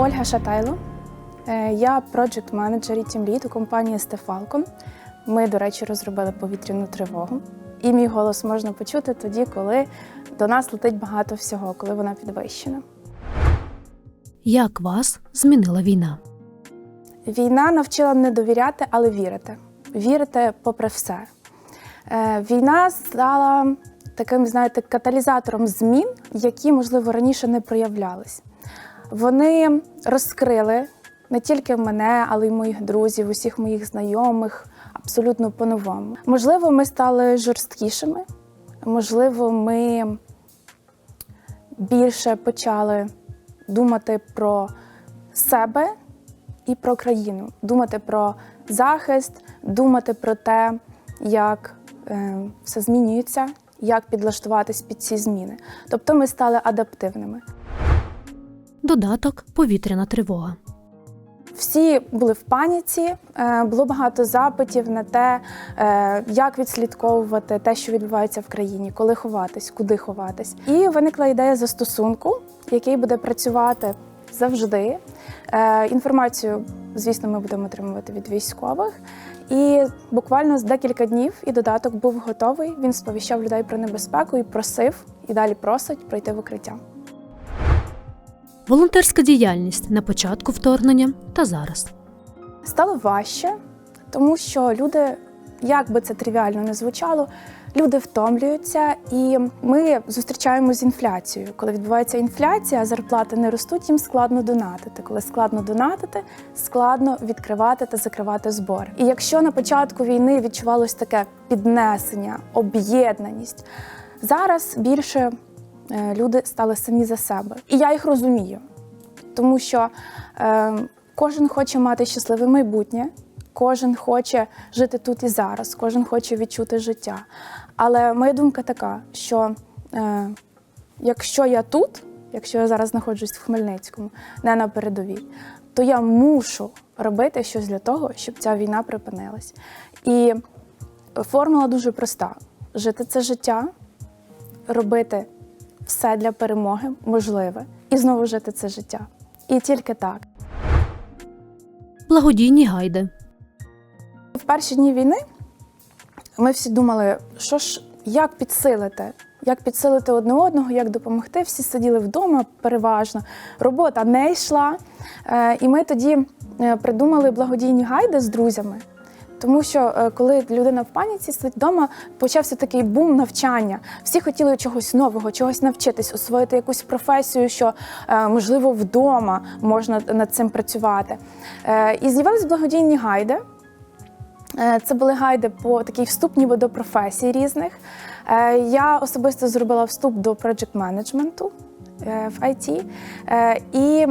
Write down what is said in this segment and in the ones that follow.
Ольга Шатайло. Е, Я проджект менеджер і тімлід у компанії Стефалкон. Ми, до речі, розробили повітряну тривогу. І мій голос можна почути тоді, коли до нас летить багато всього, коли вона підвищена. Як вас змінила війна? Війна навчила не довіряти, але вірити. Вірити попри все. Е, Війна стала таким, знаєте, каталізатором змін, які, можливо, раніше не проявлялись. Вони розкрили не тільки мене, але й моїх друзів, усіх моїх знайомих абсолютно по-новому. Можливо, ми стали жорсткішими, можливо, ми більше почали думати про себе і про країну, думати про захист, думати про те, як е, все змінюється, як підлаштуватись під ці зміни. Тобто ми стали адаптивними. Додаток повітряна тривога. Всі були в паніці, е, було багато запитів на те, е, як відслідковувати те, що відбувається в країні, коли ховатись, куди ховатись. І виникла ідея застосунку, який буде працювати завжди. Е, Інформацію, звісно, ми будемо отримувати від військових. І буквально з декілька днів і додаток був готовий. Він сповіщав людей про небезпеку і просив, і далі просить пройти в укриття. Волонтерська діяльність на початку вторгнення та зараз. Стало важче, тому що люди, як би це тривіально не звучало, люди втомлюються, і ми зустрічаємося з інфляцією. Коли відбувається інфляція, зарплати не ростуть, їм складно донатити. Коли складно донатити, складно відкривати та закривати збори. І якщо на початку війни відчувалось таке піднесення, об'єднаність, зараз більше е, люди стали самі за себе. І я їх розумію, тому що е, кожен хоче мати щасливе майбутнє, кожен хоче жити тут і зараз, кожен хоче відчути життя. Але моя думка така, що е, якщо я тут, якщо я зараз знаходжусь в Хмельницькому, не на передовій, то я мушу робити щось для того, щоб ця війна припинилась. І формула дуже проста: жити це життя, робити все для перемоги можливе і знову жити це життя. І тільки так. Благодійні гайди. В перші дні війни ми всі думали, що ж, як підсилити, як підсилити одне одного, як допомогти. Всі сиділи вдома переважно, робота не йшла. Е, І ми тоді е, придумали благодійні гайди з друзями. Тому що е, коли людина в паніці сидить вдома, почався такий бум навчання. Всі хотіли чогось нового, чогось навчитись, освоїти якусь професію, що е, можливо вдома можна над цим працювати. Е, І з'явились благодійні гайди. Це були гайди по такій вступ ніби до професій різних. Я особисто зробила вступ до проджект менеджменту в IT і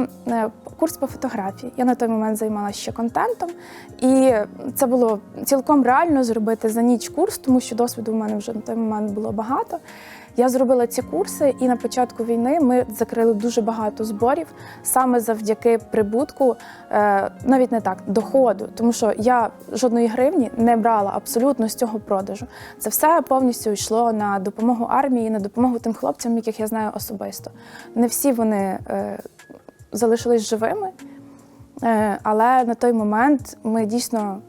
курс по фотографії. Я на той момент займалася ще контентом, і це було цілком реально зробити за ніч курс, тому що досвіду в мене вже на той момент було багато. Я зробила ці курси, і на початку війни ми закрили дуже багато зборів саме завдяки прибутку, е, навіть не так, доходу, тому що я жодної гривні не брала абсолютно з цього продажу. Це все повністю йшло на допомогу армії, на допомогу тим хлопцям, яких я знаю особисто. Не всі вони е, залишились живими, е, але на той момент ми дійсно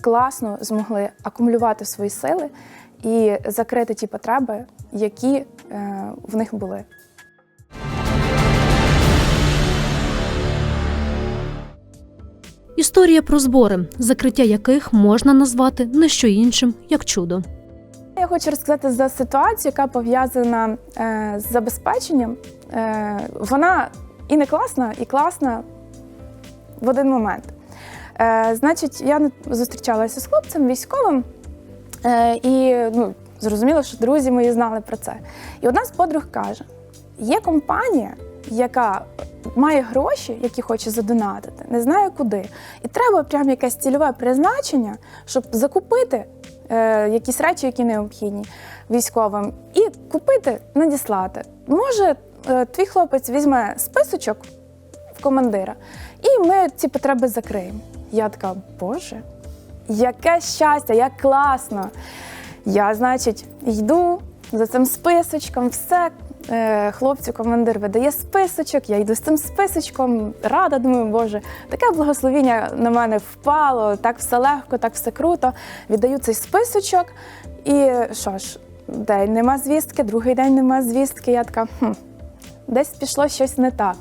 класно змогли акумулювати свої сили і закрити ті потреби, які е, в них були. Історія про збори, закриття яких можна назвати не що іншим, як чудо. Я хочу розказати за ситуацію, яка пов'язана е, з забезпеченням. Вона і не класна, і класна в один момент. Е, значить, я зустрічалася з хлопцем військовим, е, і ну, зрозуміло, що друзі мої знали про це. І одна з подруг каже: є компанія, яка має гроші, які хоче задонатити, не знає куди. І треба прям якесь цільове призначення, щоб закупити е, якісь речі, які необхідні військовим, і купити, надіслати. Може, твій хлопець візьме списочок в командира, і ми ці потреби закриємо. Я така, Боже, яке щастя, як класно. Я, значить, йду за цим списочком, все Е, Хлопцю командир видає списочок, я йду з цим списочком, рада, думаю, боже, таке благословіння на мене впало, так все легко, так все круто. Віддаю цей списочок, і що ж, день нема звістки, другий день нема звістки. Я така, хм, десь пішло щось не так.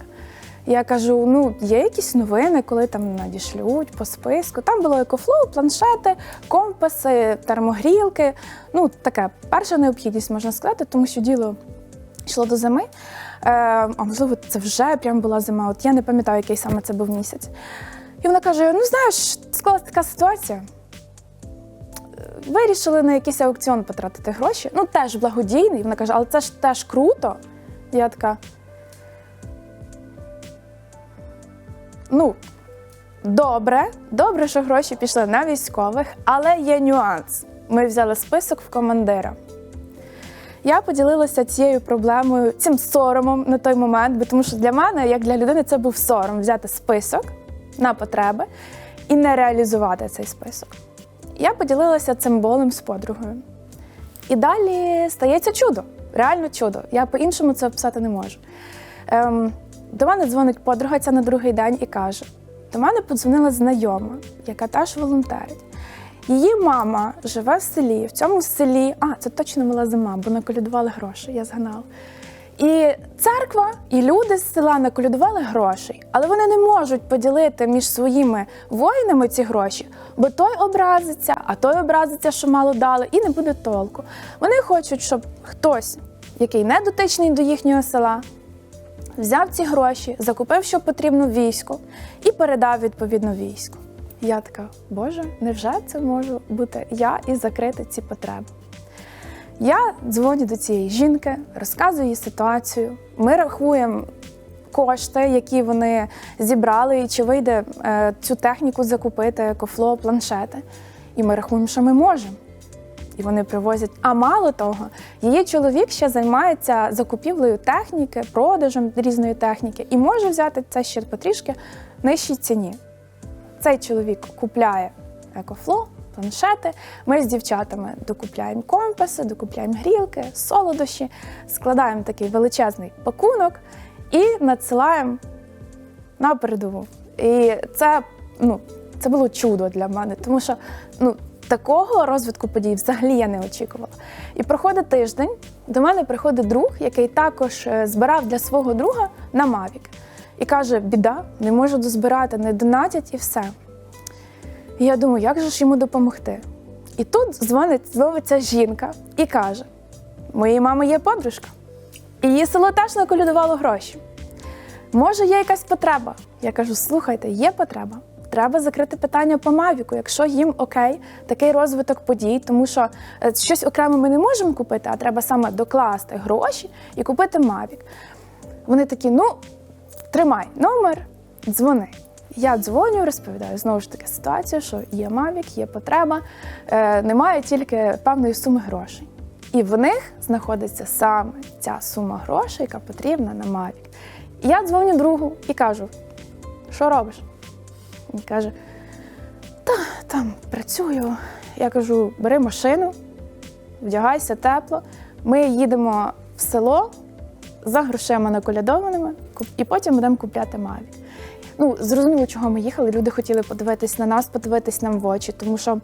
Я кажу: ну, є якісь новини, коли там надішлють по списку. Там було екофлоу, планшети, компаси, термогрілки. Ну, таке перша необхідність, можна сказати, тому що діло йшло до зими. Е, а можливо, це вже прям була зима. От я не пам'ятаю, який саме це був місяць. І вона каже: ну знаєш, склалася така ситуація. Е, Вирішили на якийсь аукціон потратити гроші. Ну, теж благодійний. Вона каже, але це ж теж круто. Я така. Ну, добре, добре, що гроші пішли на військових, але є нюанс. Ми взяли список в командира. Я поділилася цією проблемою, цим соромом на той момент, бо тому що для мене, як для людини, це був сором взяти список на потреби і не реалізувати цей список. Я поділилася цим болем з подругою. І далі стається чудо, реально чудо. Я по-іншому це описати не можу. Ем, до мене дзвонить подруга ця на другий день і каже: до мене подзвонила знайома, яка теж волонтерить. Її мама живе в селі. В цьому селі, а це точно була зима, бо наколядували гроші, я згадала. І церква, і люди з села наколядували грошей, але вони не можуть поділити між своїми воїнами ці гроші, бо той образиться, а той образиться, що мало дали, і не буде толку. Вони хочуть, щоб хтось, який не дотичний до їхнього села, взяв ці гроші, закупив, що потрібно війську, і передав відповідно війську. Я така, Боже, невже це можу бути я і закрити ці потреби? Я дзвоню до цієї жінки, розказую їй ситуацію. Ми рахуємо кошти, які вони зібрали, і чи вийде е, цю техніку закупити, екофло, планшети. І ми рахуємо, що ми можемо. І вони привозять. А мало того, її чоловік ще займається закупівлею техніки, продажем різної техніки і може взяти це ще потрішки нижчій ціні. Цей чоловік купляє екофло, планшети. Ми з дівчатами докупляємо компаси, докупляємо грілки, солодощі, складаємо такий величезний пакунок і надсилаємо на передову. І це, ну, це було чудо для мене, тому що ну, такого розвитку подій взагалі я не очікувала. І проходить тиждень, до мене приходить друг, який також е, збирав для свого друга на Мавік. І каже: біда, не можу дозбирати, не донатять і все. І я думаю, як же ж йому допомогти? І тут дзвонить зновиться жінка і каже: моєї мами є подружка, і її село теж наколюдувало гроші. Може, є якась потреба? Я кажу: слухайте, є потреба. Треба закрити питання по Мавіку, якщо їм окей, такий розвиток подій, тому що е, щось окремо ми не можемо купити, а треба саме докласти гроші і купити Мавік. Вони такі, ну, тримай номер, дзвони. Я дзвоню, розповідаю знову ж таки ситуацію, що є Мавік, є потреба, е, немає тільки певної суми грошей. І в них знаходиться саме ця сума грошей, яка потрібна на Мавік. І я дзвоню другу і кажу: що робиш? Він каже: Та там працюю. Я кажу: бери машину, вдягайся тепло. Ми їдемо в село за грошима наколядованими, і потім будемо купляти маві. Ну, зрозуміло, чого ми їхали. Люди хотіли подивитись на нас, подивитись нам в очі, тому що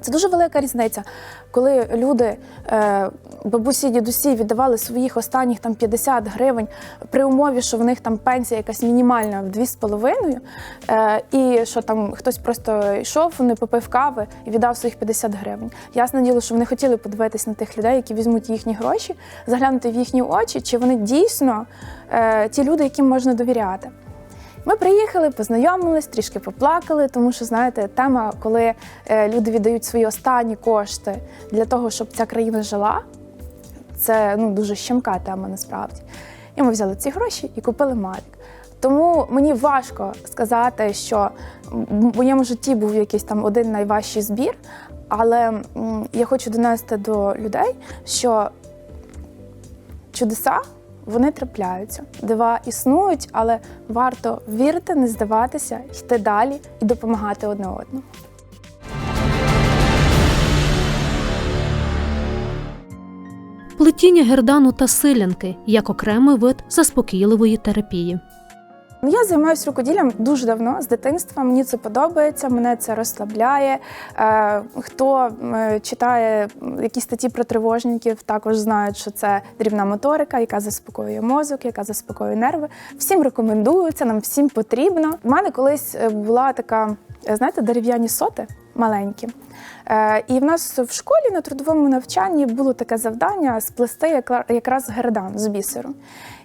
це дуже велика різниця, коли люди, е, бабусі, дідусі віддавали своїх останніх там 50 гривень при умові, що в них там пенсія якась мінімальна в 2,5, е, і що там хтось просто йшов, не попив кави і віддав своїх 50 гривень. Ясне діло, що вони хотіли подивитись на тих людей, які візьмуть їхні гроші, заглянути в їхні очі, чи вони дійсно е, ті люди, яким можна довіряти. Ми приїхали, познайомились, трішки поплакали, тому що знаєте, тема, коли е, люди віддають свої останні кошти для того, щоб ця країна жила, це ну дуже щемка тема насправді. І ми взяли ці гроші і купили Mavic. Тому мені важко сказати, що в моєму житті був якийсь там один найважчий збір, але я хочу донести до людей, що чудеса вони трапляються, дива існують, але варто вірити, не здаватися, йти далі і допомагати одне одному. плетіння гердану та силянки як окремий вид заспокійливої терапії. Ну, Я займаюся рукоділлям дуже давно, з дитинства. Мені це подобається, мене це розслабляє. Е, хто е, читає якісь статті про тривожників, також знають, що це дрібна моторика, яка заспокоює мозок, яка заспокоює нерви. Всім рекомендую, нам всім потрібно. У мене колись е, була така, знаєте, дерев'яні соти маленькі. Е, І в нас в школі на трудовому навчанні було таке завдання сплести якраз гердан з бісеру.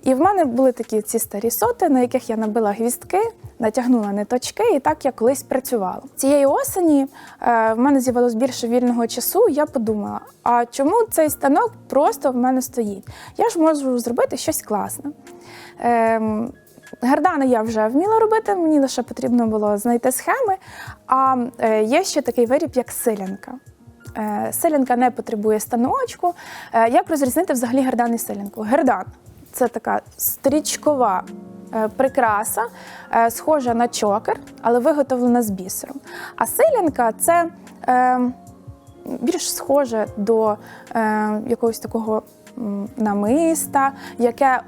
І в мене були такі ці старі соти, на яких я набила гвіздки, натягнула ниточки, і так я колись працювала. Цієї осені е, в мене з'явилось більше вільного часу. Я подумала: а чому цей станок просто в мене стоїть? Я ж можу зробити щось класне. Ем, Гердани я вже вміла робити, мені лише потрібно було знайти схеми. А е, є ще такий виріб, як силянка. Е, Силянка не потребує станочку. Як розрізнити взагалі гердан і силянку? Гердан це така стрічкова е, прикраса, е, схожа на чокер, але виготовлена з бісером. А силянка це е, більш схоже до якогось такого намиста, яке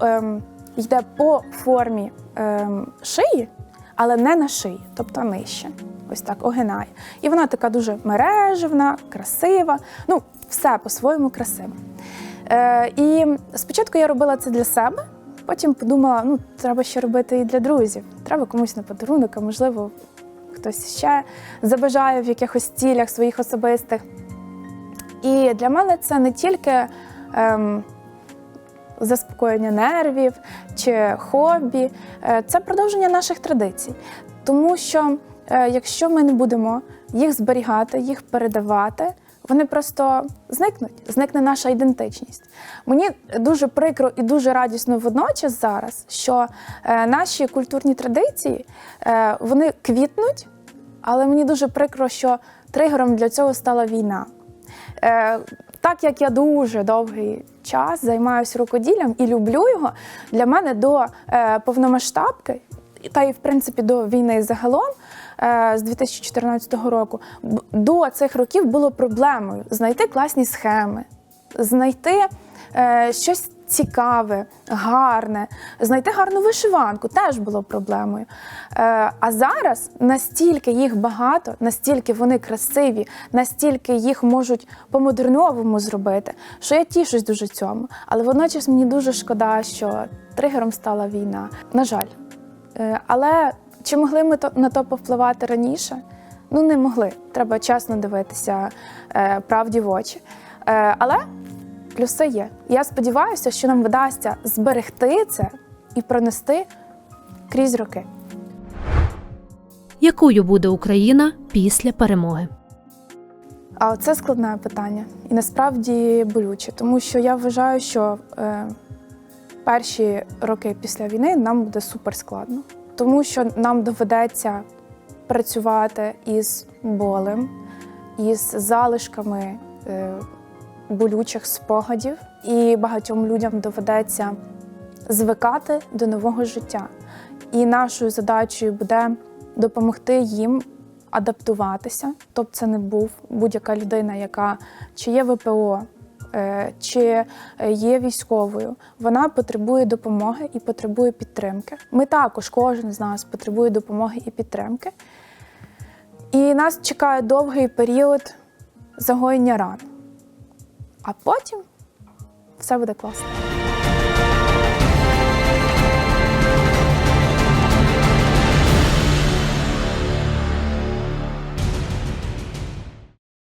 йде по формі шиї, але не на шиї, тобто нижче. Ось так огинає. І вона така дуже мережевна, красива. Ну, все по-своєму красиво. Е, і спочатку я робила це для себе, потім подумала, ну, треба ще робити і для друзів. Треба комусь на подарунок, а можливо, хтось ще забажає в якихось цілях своїх особистих. І для мене це не тільки ем, заспокоєння нервів чи хобі, е, це продовження наших традицій. Тому що е, якщо ми не будемо їх зберігати, їх передавати, вони просто зникнуть, зникне наша ідентичність. Мені дуже прикро і дуже радісно водночас зараз, що е, наші культурні традиції е, вони квітнуть, але мені дуже прикро, що тригером для цього стала війна. Е, так як я дуже довгий час займаюся рукоділлям і люблю його, для мене до повномасштабки, та й в принципі до війни загалом з 2014 року, до цих років було проблемою знайти класні схеми, знайти е, щось цікаве, гарне, знайти гарну вишиванку теж було проблемою. Е, а зараз настільки їх багато, настільки вони красиві, настільки їх можуть по-модерновому зробити, що я тішусь дуже цьому. Але водночас мені дуже шкода, що тригером стала війна. На жаль. Е, Але чи могли ми на то повпливати раніше? Ну, не могли. Треба чесно дивитися е, правді в очі. Е, але плюси є. Я сподіваюся, що нам вдасться зберегти це і пронести крізь роки. Якою буде Україна після перемоги? А це складне питання і насправді болюче, тому що я вважаю, що е, перші роки після війни нам буде супер складно, тому що нам доведеться працювати із болем, із залишками е, болючих спогадів, і багатьом людям доведеться звикати до нового життя. І нашою задачею буде допомогти їм адаптуватися. Тобто це не був будь-яка людина, яка чи є ВПО, чи е, є військовою. Вона потребує допомоги і потребує підтримки. Ми також, кожен з нас потребує допомоги і підтримки. І нас чекає довгий період загоєння ран. А потім все буде класно.